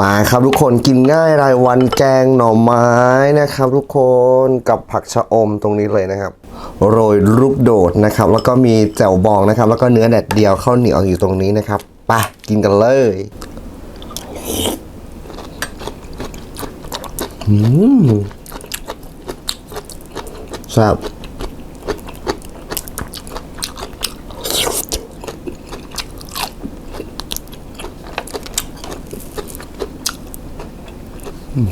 มาครับทุกคนกินง่ายรายวันแกงหน่อไม้นะครับทุกคนกับผักชะอมตรงนี้เลยนะครับ โรยลูกโดดนะครับ แล้วก็มีแจ่วบองนะครับ แล้วก็เนื้อแดดเดียวข้าวเหนียวอยู่ตรงนี้นะครับไปกินกันเลยอืมแซ่บ กิ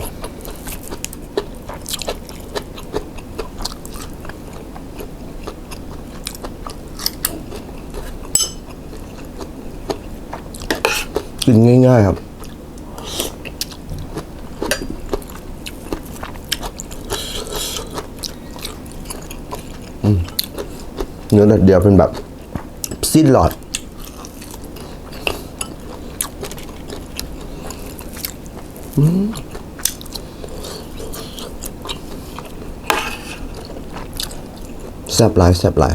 นง่าย ๆ ครับ เนื้อแดดเดียวเป็นแบบสิ้นหลอด แซ่บหลายแซ่บหลาย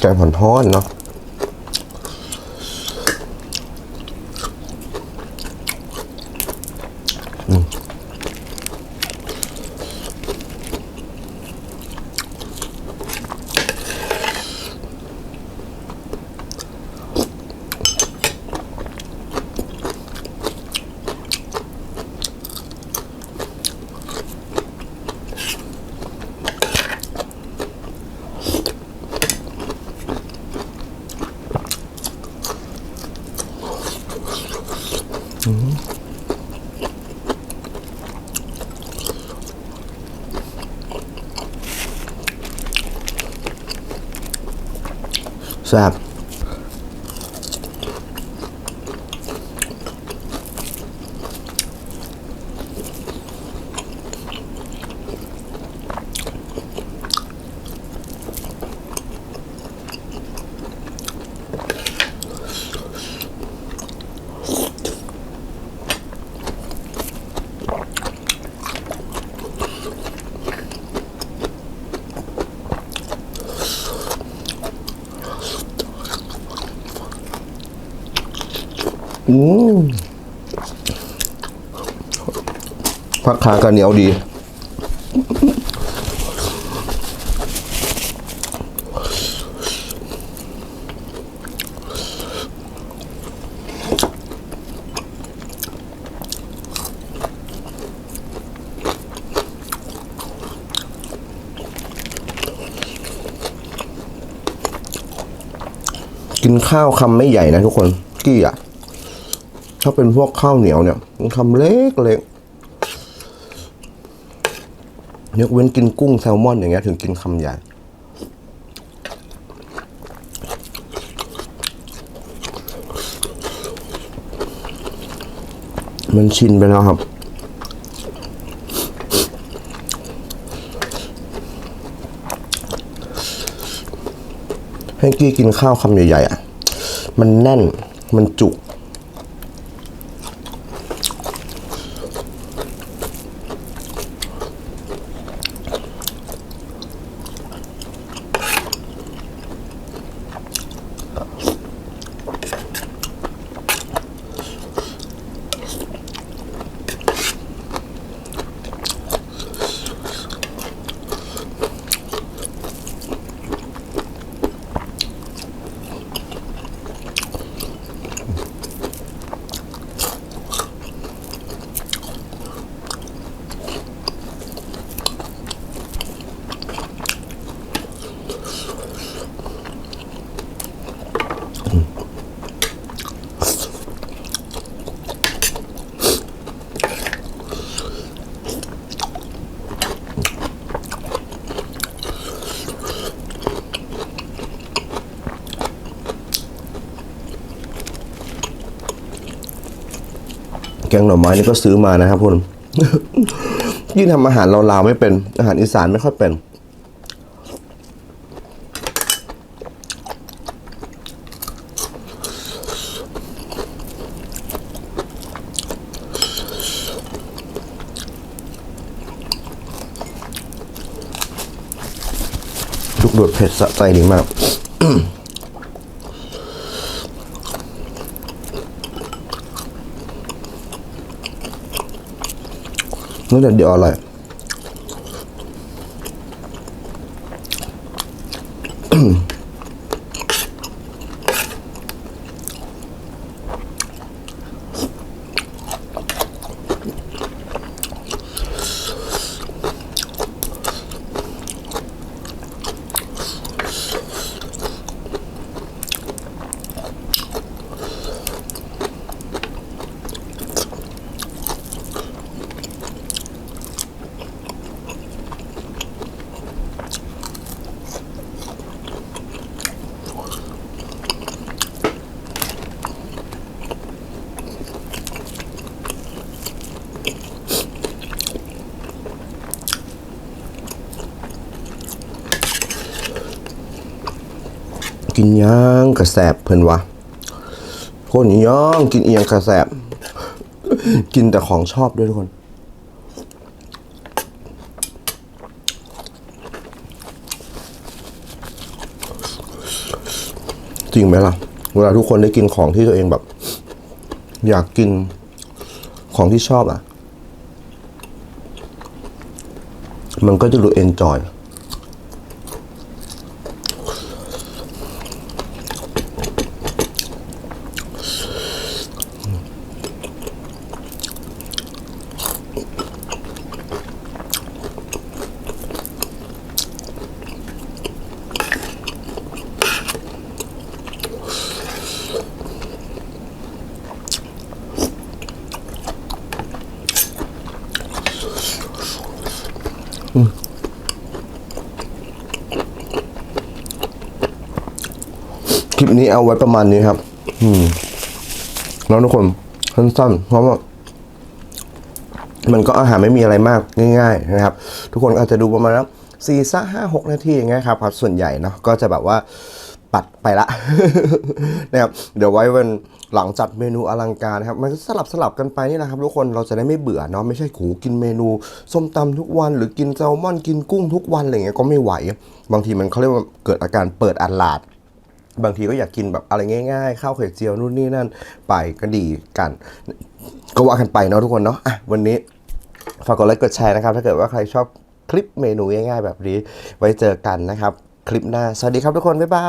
แกงผ่อนทอดเนาะอืม แซ่บ อืมผักขากันเหนียวดี กินข้าวคำไม่ใหญ่นะทุกคน กี้อะ ถ้าเป็นพวกข้าวเหนียวเนี่ยคำเล็กเล็กยกเว้นกินกุ้งแซลมอนอย่างเงี้ยถึงกินคำใหญ่มันชินไปแล้วครับ ให้กี้กินข้าวคำใหญ่ๆอะ มันแน่น มันจุก แกงหน่อไม้นี่ก็ซื้อมานะครับคุณยิ่งทำอาหารลาวๆไม่เป็น อาหารอีสานไม่ค่อยเป็นลูกโดดเผ็ดสะใจดีมาก นั่นแหละเดี๋ยวอร่อย กินย่างกระแสบเพิ่นวะคนย่างกินเอียงกระแสบ กินแต่ของชอบด้วยทุกคนจริงไหมล่ะ เวลาทุกคนได้กินของที่ตัวเองแบบ อยากกินของที่ชอบอะ มันก็จะดูเอนจอย คลิปนี้เอาไว้ประมาณนี้ครับ อืม แล้วทุกคนสั้นๆเพราะว่ามันก็อาหารไม่มีอะไรมากง่าย ๆ นะครับ ทุกคนอาจจะดูประมาณแล้วสี่สักห้าหกนาทีอย่างเงี้ยครับครับ ส่วนใหญ่เนาะก็จะแบบว่าปัดไปละ นะครับเดี๋ยวไว้วันหลังจัดเมนูอลังการนะครับ มันก็สลับสลับกันไปนี่แหละครับ ทุกคนเราจะได้ไม่เบื่อเนาะไม่ใช่ขูกินเมนู ส้มตำทุกวันหรือกินแซลมอนกินกุ้งทุกวันอะไรเงี้ยก็ไม่ไหว บางทีมันเขาเรียกว่าเกิดอาการเปิดอัลลาด บางทีก็อยากกินแบบอะไรง่ายๆข้าวไข่เจียวนู่นนี่นั่นไปก็ดีกัน ก็ว่ากันไปเนาะทุกคนเนาะอะวันนี้ฝากกดไลค์กดแชร์นะครับ ถ้าเกิดว่าใครชอบคลิปเมนูง่ายๆแบบนี้ ไว้เจอกันนะครับ คลิปหน้า สวัสดีครับทุกคน บ๊ายบาย